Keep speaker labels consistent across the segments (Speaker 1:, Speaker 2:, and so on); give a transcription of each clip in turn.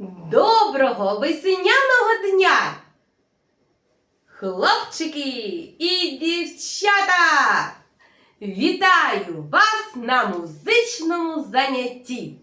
Speaker 1: Доброго весняного дня! Хлопчики і дівчата! Вітаю вас на музичному занятті!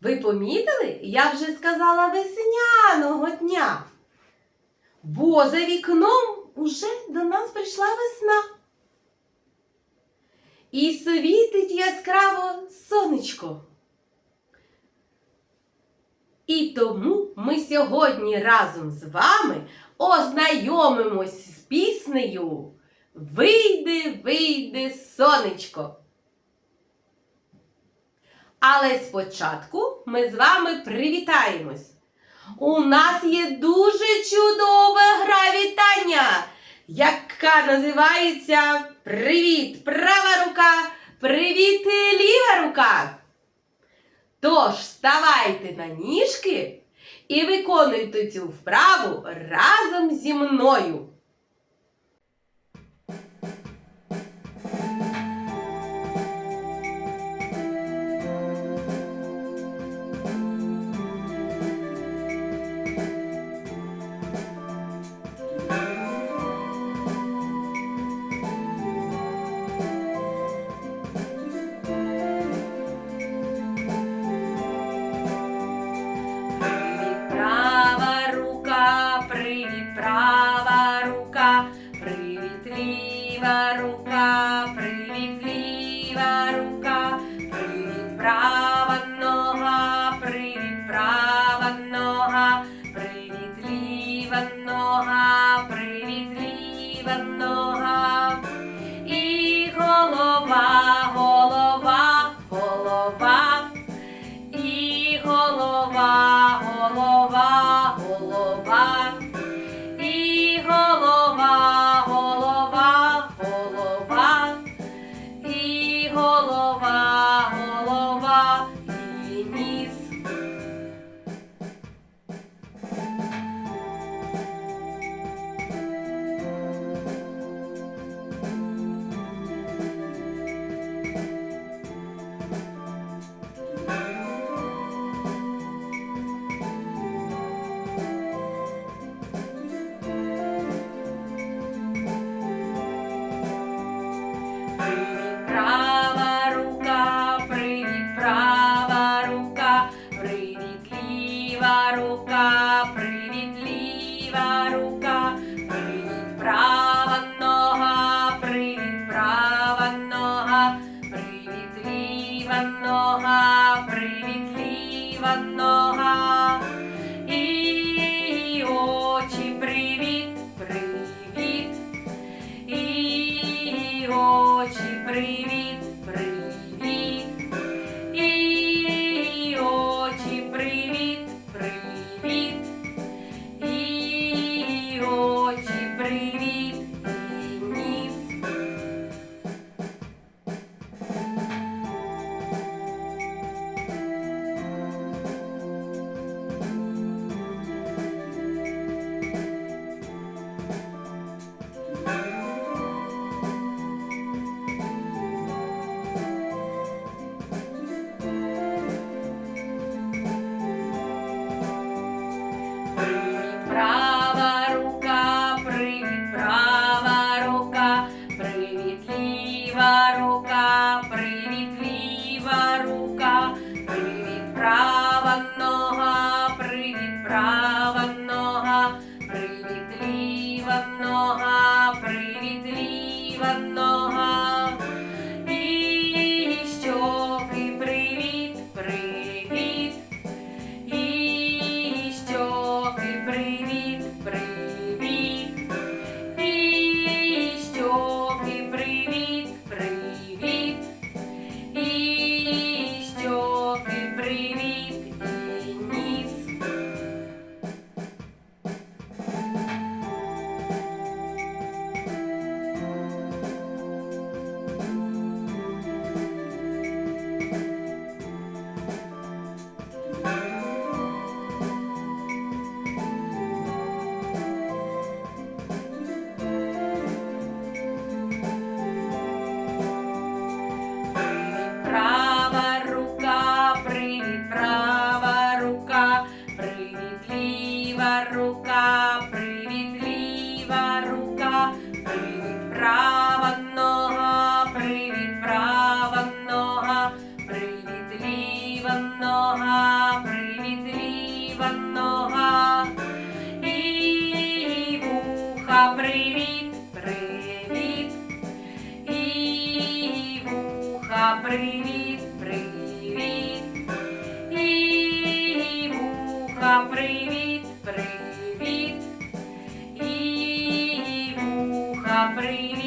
Speaker 1: Ви помітили, я вже сказала весняного дня, бо за вікном уже до нас прийшла весна. І світить яскраво сонечко. І тому ми сьогодні разом з вами ознайомимось з піснею Вийди, вийди, сонечко. Але спочатку ми з вами привітаємось. У нас є дуже чудова гра вітання, яка називається Привіт, права рука, привіт, ліва рука. Тож ставайте на ніжки і виконуйте цю вправу разом зі мною. Ліва нога. І Добрий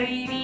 Speaker 1: Baby.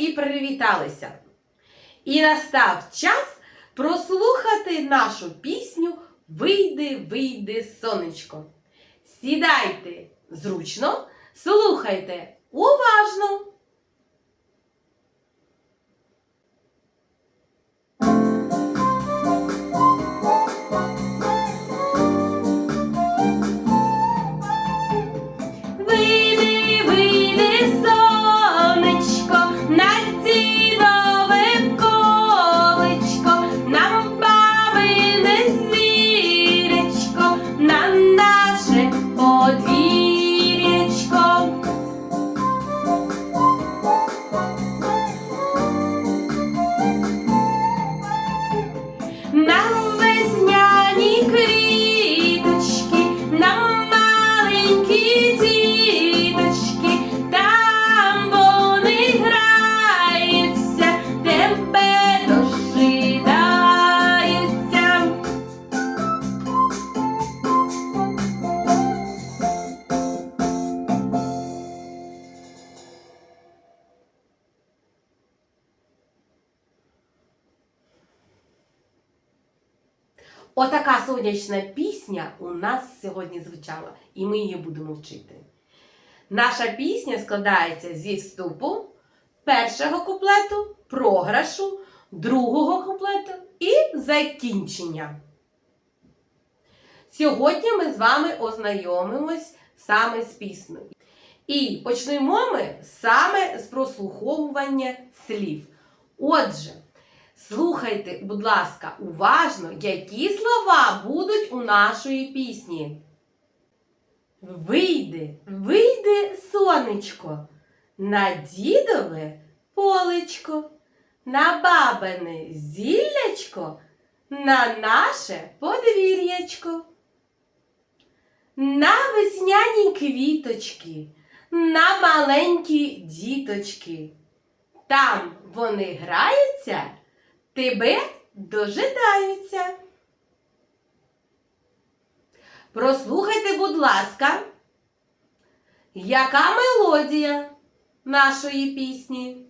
Speaker 1: і привіталися. І настав час прослухати нашу пісню Вийди, вийди, сонечко. Сідайте зручно, слухайте уважно. Сонячна пісня у нас сьогодні звучала, і ми її будемо вчити. Наша пісня складається зі вступу першого куплету, програшу, другого куплету і закінчення. Сьогодні ми з вами ознайомимось саме з піснею. І почнемо ми саме з прослуховування слів. Отже, Слухайте, будь ласка, уважно, які слова будуть у нашої пісні. Вийди, вийде, сонечко, на дідове полечко, на бабине зіллячко, на наше подвір'ячко. На весняні квіточки, на маленькі діточки. Там вони граються тебе дожидаються. Прослухайте, будь ласка, яка мелодія нашої пісні?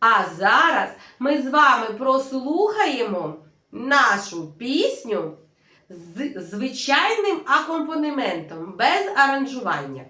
Speaker 1: А зараз ми з вами прослухаємо нашу пісню з звичайним акомпанементом, без аранжування.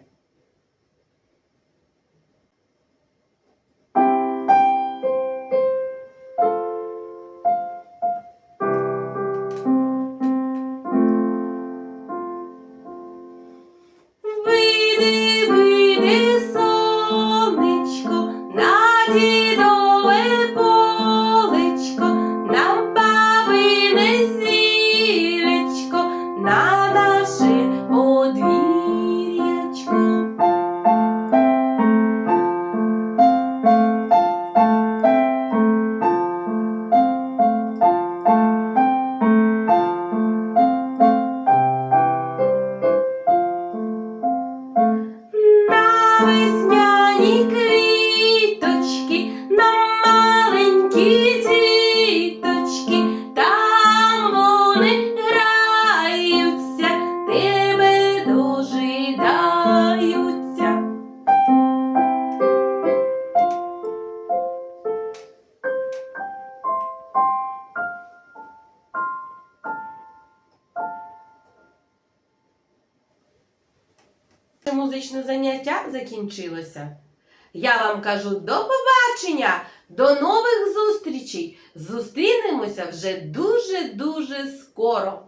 Speaker 1: Музичне заняття закінчилося. Я вам кажу до побачення, до нових зустрічей. Зустрінемося вже дуже-дуже скоро.